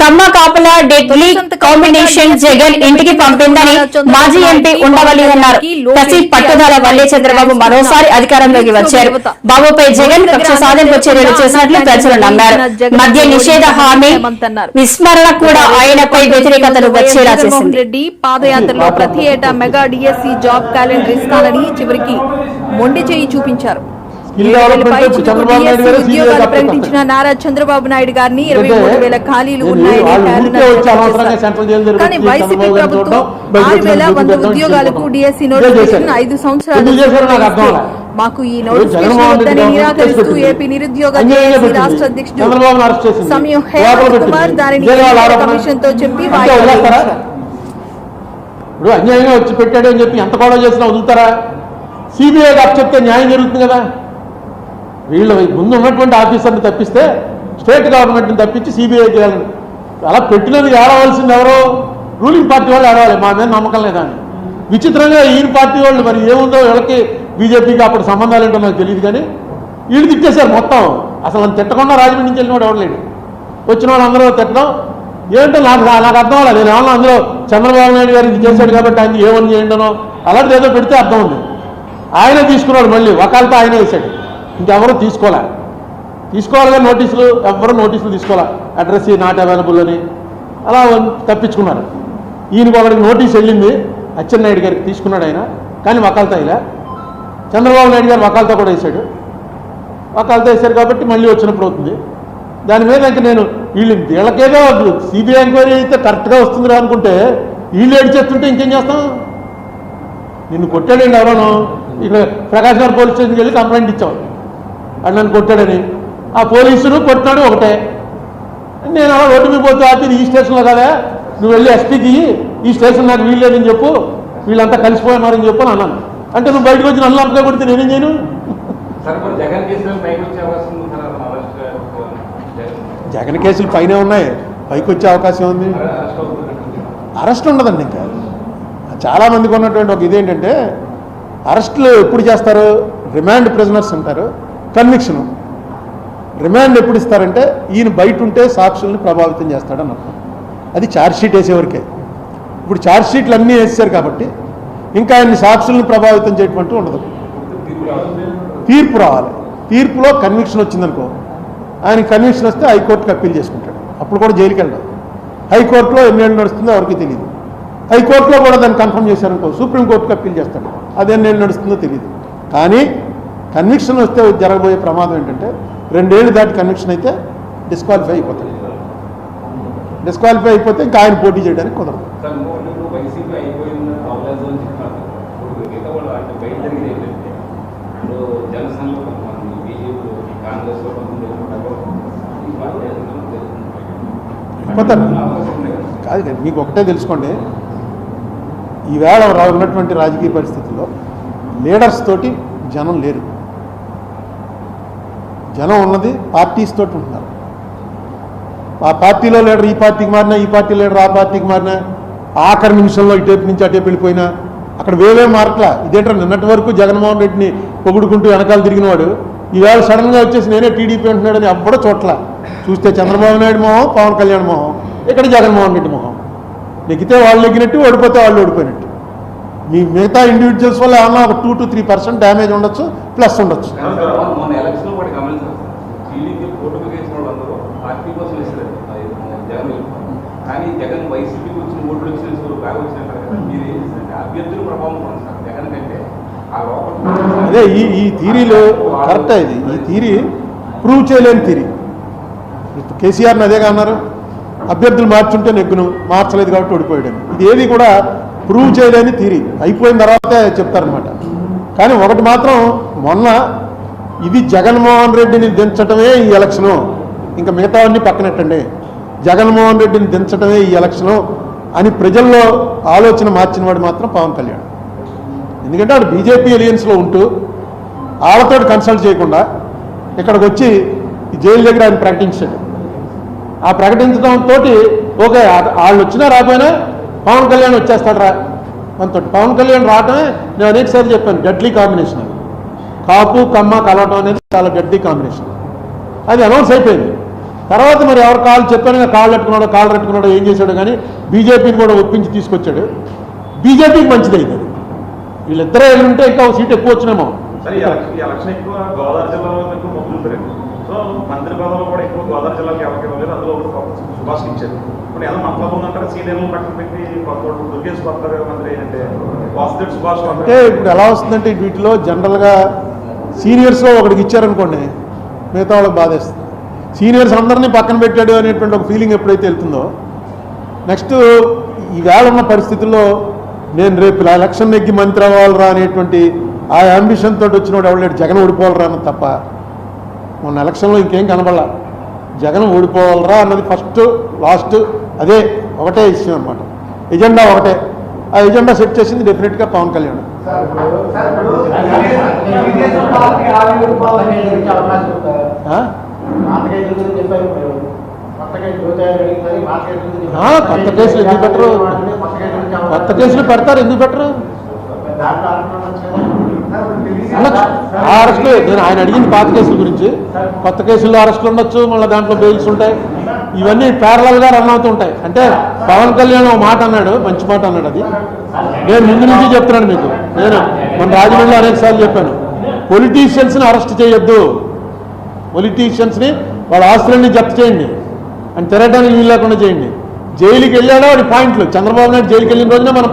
కమ్మ కాపుల deadly combination Jagan ఇంటికి పంపిందని మాజీ ఎంపీ ఉండవల్లి అన్నారు. కసి పట్టుదల వల్లే చంద్రబాబు మరోసారి అధికారంలోకి వచ్చారు. బాబుపై జగన్ కక్ష సాధింపు చర్యలు చేసినట్లు ప్రజలు నమ్మారు మద్య నిషేధ హామీ విస్మరణ కూడా ఆయనపై వ్యతిరేకతను వచ్చేలా చేసింది. రెడ్డి పాదయాత్రలో ప్రతి ఏటా మెగా డిఎస్సి జాబ్ క్యాలెండర్ ఇస్తానని చివరికి మొండి చేయి చూపించారు. ప్రకటించిన నారా చంద్రబాబు నాయుడు గారిని ఇరవై మూడు వేల ఖాళీలు ఉన్నాయని కానీ వైసీపీ ప్రభుత్వం ఆరు వేల వంద ఉద్యోగాలకు. DSC notification. ఐదు సంవత్సరాలు. మాకు ఈ నోటిఫికేషన్ వద్దని నిరాకరిస్తూ. ఏపీ నిరుద్యోగ జేఏసీ. రాష్ట్ర అధ్యక్షుడు. సమయం హేమంత్. కుమార్ దానిని. కమిషన్తో చెప్పి. ఇప్పుడు అన్యాయంగా వచ్చి పెట్టాడు అని చెప్పి ఎంత గొడవ చేసినా వదులుతారా సిబిఐ అప్ చెప్తే న్యాయం జరుగుతుంది కదా వీళ్ళు ముందు ఉన్నటువంటి ఆఫీసర్ని తప్పిస్తే స్టేట్ గవర్నమెంట్ని తప్పించి సిబిఐ చేయాలని అలా పెట్టినది ఏడవలసింది ఎవరో? రూలింగ్ పార్టీ వాళ్ళు ఏడవాలి మా మీద నమ్మకం లేదా విచిత్రంగా ఈయన పార్టీ వాళ్ళు మరి ఏముందో వీళ్ళకి బీజేపీకి అప్పుడు సంబంధాలు ఏంటో నాకు తెలియదు కానీ వీళ్ళు తిట్టేశారు మొత్తం. అసలు నన్ను తిట్టకుండా రాజమండ్రి నుంచి వెళ్ళినవాడు ఎవడలేడు వచ్చిన వాళ్ళు అందరూ తిట్టడం ఏంటో నాకు నాకు అర్థం అవ్వాలి నేను ఏమన్నా అందులో చంద్రబాబు నాయుడు గారు ఇది చేశాడు కాబట్టి ఆయన ఏమని చేయండనో అలాంటిది ఏదో పెడితే అర్థం ఉంది. ఆయన తీసుకున్నాడు మళ్ళీ. ఒకళ్ళతో ఆయనే వేశాడు. ఇంకెవరూ తీసుకోలే. తీసుకోవాలి కానీ నోటీసులు ఎవరు నోటీసులు తీసుకోలే. అడ్రస్ నాట్ అవైలబుల్ అని. అలా తప్పించుకున్నారు. ఈయనకు ఒకడికి నోటీస్ వెళ్ళింది. అచ్చెన్నాయుడు గారికి తీసుకున్నాడు ఆయన. కానీ వకాలతో ఇలా చంద్రబాబు నాయుడు గారు వకాలతో కూడా వేశాడు వకాలతో వేశారు కాబట్టి మళ్ళీ వచ్చినప్పుడు అవుతుంది. దాని మీద ఇంక నేను వీళ్ళు వీళ్ళకేదో సిబిఐ ఎంక్వైరీ అయితే కరెక్ట్గా వస్తుందిరా అనుకుంటే వీళ్ళు ఏడిచేస్తుంటే ఇంకేం చేస్తాం? నిన్ను కొట్టాడండి ఎవరోనో ఇక్కడ ప్రకాశ్ నగర్ పోలీస్ స్టేషన్కి వెళ్ళి కంప్లైంట్ ఇచ్చాం. అది నన్ను కొట్టాడని. ఆ పోలీసును కొట్టినాడు ఒకటే. నేను అలా రోడ్డు మీద పోతే ఆపి ఈ స్టేషన్లో కదా నువ్వు వెళ్ళి ఎస్పీకి ఈ స్టేషన్ నాకు వీల్లేదని చెప్పు. వీళ్ళంతా కలిసిపోయినారని చెప్పు అని అన్నాను. అంటే నువ్వు బయటకు వచ్చి నన్ను అంతగా కొడితే నేనేం చేయను? సార్ మరి జగన్ కేసులో పైకి వచ్చే అవకాశం ఉంది సార్ అతను అరెస్ట్ జగన్ జగన్ కేసులు పైనే ఉన్నాయి. పైకి వచ్చే అవకాశం ఉంది. అరెస్ట్ ఉండదండి ఇంకా. చాలా మందికి ఉన్నటువంటి ఒక ఇదేంటంటే అరెస్టులు ఎప్పుడు చేస్తారు? రిమాండ్ ప్రిజనర్స్ ఉంటారు. కన్విక్షన్. రిమాండ్ ఎప్పుడు ఇస్తారంటే ఈయన బయట ఉంటే సాక్షుల్ని ప్రభావితం చేస్తాడని అర్థం. అది ఛార్జ్షీట్ వేసేవరకే. ఇప్పుడు ఛార్జ్షీట్లు అన్నీ వేసారు కాబట్టి ఇంకా ఆయన్ని సాక్షుల్ని ప్రభావితం చేయటం ఉండదు. తీర్పు రావాలి. తీర్పులో కన్విక్షన్ వచ్చిందనుకో ఆయన కన్విక్షన్ వస్తే హైకోర్టుకి అప్పీల్ చేసుకుంటాడు. అప్పుడు కూడా జైలుకి వెళ్ళాడు. హైకోర్టులో ఎన్నేళ్ళు నడుస్తుందో ఎవరికి తెలియదు హైకోర్టులో కూడా దాన్ని కన్ఫర్మ్ చేశారనుకో సుప్రీంకోర్టుకి అప్పీల్ చేస్తాడు. అది ఎన్నేళ్ళు నడుస్తుందో తెలియదు కానీ కన్విక్షన్ వస్తే జరగబోయే ప్రమాదం ఏంటంటే రెండేళ్ళు దాటి కన్విక్షన్ అయితే డిస్క్వాలిఫై అయిపోతాడు. డిస్క్వాలిఫై అయిపోతే ఇంకా ఆయన పోటీ చేయడానికి కుదరదు. పోతారు. ఉంది కదా? మీకు ఒకటే తెలుసుకోండి. ఈవేళ ఉన్నటువంటి రాజకీయ పరిస్థితుల్లో లీడర్స్ తోటి జనం లేరు. జనం ఉన్నది? పార్టీస్ తోటి ఉంటున్నారు ఆ పార్టీలో లీడర్ ఈ పార్టీకి మారినా ఈ పార్టీ లీడర్ ఆ పార్టీకి మారినా ఆఖరి నిమిషంలో ఇటేపు నుంచి అటేపు వెళ్ళిపోయినా అక్కడ వేవే మారట్లా ఇదేంటో నిన్నటి వరకు జగన్మోహన్ రెడ్డిని పొగుడుకుంటూ వెనకాల తిరిగినవాడు ఈవేళ సడన్గా వచ్చేసి నేనే టీడీపీ అంటున్నాడని ఎవ్వడో చోట్ల. చూస్తే చంద్రబాబు నాయుడు మొహం పవన్ కళ్యాణ్ మొహం ఇక్కడ జగన్మోహన్ రెడ్డి మొహం. నెగ్గితే వాళ్ళు నెగ్గినట్టు ఓడిపోతే వాళ్ళు ఓడిపోయినట్టు. మీ మిగతా ఇండివిజువల్స్ వల్ల ఏమన్నా ఒక two to three percent damage ఉండొచ్చు ప్లస్ ఉండొచ్చు కానీ సార్ మొన్న- మొన్న ఎలక్షన్ కూడా గమనించారు ఢిల్లీకి ఓటుకు వేసిన వాళ్ళందరూ పార్టీ కోసం వేసారు జగన్ కానీ జగన్ వైసీపీకి వచ్చిన ఓట్లు వచ్చిన వాళ్ళు బాగా వచ్చినట్టు కదా. మీరు ఏం చేశారంటే అభ్యర్థులు ప్రభావం ఉంది సార్ జగన్ కంటే. ఆ లోపల అదే ఈ ఈ థీరీలో కరెక్ట్ ఇది. ఈ థీరీ ప్రూవ్ చేయలేని థీరీ. కేసీఆర్ని అదేగా అన్నారు. అభ్యర్థులు మార్చుంటే నెగ్గును మార్చలేదు కాబట్టి ఓడిపోయాడు ఇది ఏది కూడా ప్రూవ్ చేయలేని థీరీ. అయిపోయిన తర్వాతే చెప్తారనమాట కానీ ఒకటి మాత్రం మొన్న ఇది జగన్మోహన్ రెడ్డిని దించటమే ఈ ఎలక్షను. ఇంకా మిగతావన్నీ పక్కనెట్టండి. జగన్మోహన్ రెడ్డిని దించటమే ఈ ఎలక్షను అని ప్రజల్లో ఆలోచన మార్చిన వాడు మాత్రం పవన్ కళ్యాణ్. ఎందుకంటే వాడు బీజేపీ ఎలియన్స్లో ఉంటూ వాళ్ళతో కన్సల్ట్ చేయకుండా ఇక్కడికి వచ్చి జైలు దగ్గర ఆయన ప్రకటించాడు. ఆ ప్రకటించడంతో ఓకే వాళ్ళు వచ్చినా రాకపోయినా పవన్ కళ్యాణ్ వచ్చేస్తాడు రా మనతో పవన్ కళ్యాణ్ రావటమే నేను అనేకసారి చెప్పాను డెడ్లీ కాంబినేషన్ కాపు కమ్మ కలవటం అనేది చాలా డెడ్లీ కాంబినేషన్ అది అనౌన్స్ అయిపోయింది. తర్వాత మరి ఎవరు కాళ్ళు చెప్పాను కాళ్ళు పెట్టుకున్నాడో కాళ్ళు పెట్టుకున్నాడో ఏం చేశాడు కానీ బీజేపీని కూడా ఒప్పించి తీసుకొచ్చాడు. బీజేపీకి మంచిది అయింది అది. వీళ్ళిద్దరే ఉంటే ఇంకా ఒక సీట్ ఎక్కువ వచ్చినేమో. అంటే ఇప్పుడు ఎలా వస్తుందంటే వీటిలో జనరల్గా సీనియర్స్లో ఒకటికి ఇచ్చారనుకోండి మిగతా వాళ్ళకి బాధేస్తుంది. సీనియర్స్ అందరినీ పక్కన పెట్టాడు అనేటువంటి ఒక ఫీలింగ్ ఎప్పుడైతే వెళ్తుందో నెక్స్ట్ ఈవేళ ఉన్న పరిస్థితుల్లో నేను రేపు ఇలా ఎలక్షన్ నెగ్గి మంత్రి అవ్వాలరా అనేటువంటి ఆ అంబిషన్ తోటి వచ్చినోడు ఎవడలేడు జగన్ ఓడిపోవాలరా అన్నది తప్ప. మొన్న ఎలక్షన్లో ఇంకేం కనబడాల. జగన్ ఓడిపోవాలరా అన్నది ఫస్ట్ లాస్ట్ అదే ఒకటే ఇష్యూ అనమాట ఎజెండా ఒకటే. ఆ ఎజెండా సెట్ చేసింది డెఫినెట్గా పవన్ కళ్యాణ్. కొత్త కేసులు ఎందుకు పెట్టరు? కొత్త కేసులు పెడతారు ఎందుకు పెట్టరు? దాంట్లో ఆ నేను ఆయన అడిగింది పాత కేసుల గురించి. కొత్త కేసుల్లో అరెస్టులు ఉండొచ్చు మళ్ళీ దాంట్లో బెయిల్స్ ఉంటాయి. ఇవన్నీ ప్యారలల్గా రన్ అవుతూ ఉంటాయి. అంటే పవన్ కళ్యాణ్ ఒక మాట అన్నాడు మంచి మాట అన్నాడు అది. నేను ముందు నుంచి చెప్తున్నాను మీకు. నేను? మన రాజమండ్రిలో అనేక సార్లు చెప్పాను. పొలిటీషియన్స్ని అరెస్ట్ చేయొద్దు. పొలిటీషియన్స్ని వాళ్ళ ఆస్తులన్నీ జప్తు చేయండి. అని తిరగడానికి వీలు లేకుండా చేయండి. జైలుకి వెళ్ళాడో వాడి పాయింట్లు చంద్రబాబు నాయుడు జైలుకి వెళ్ళిన రోజున మనం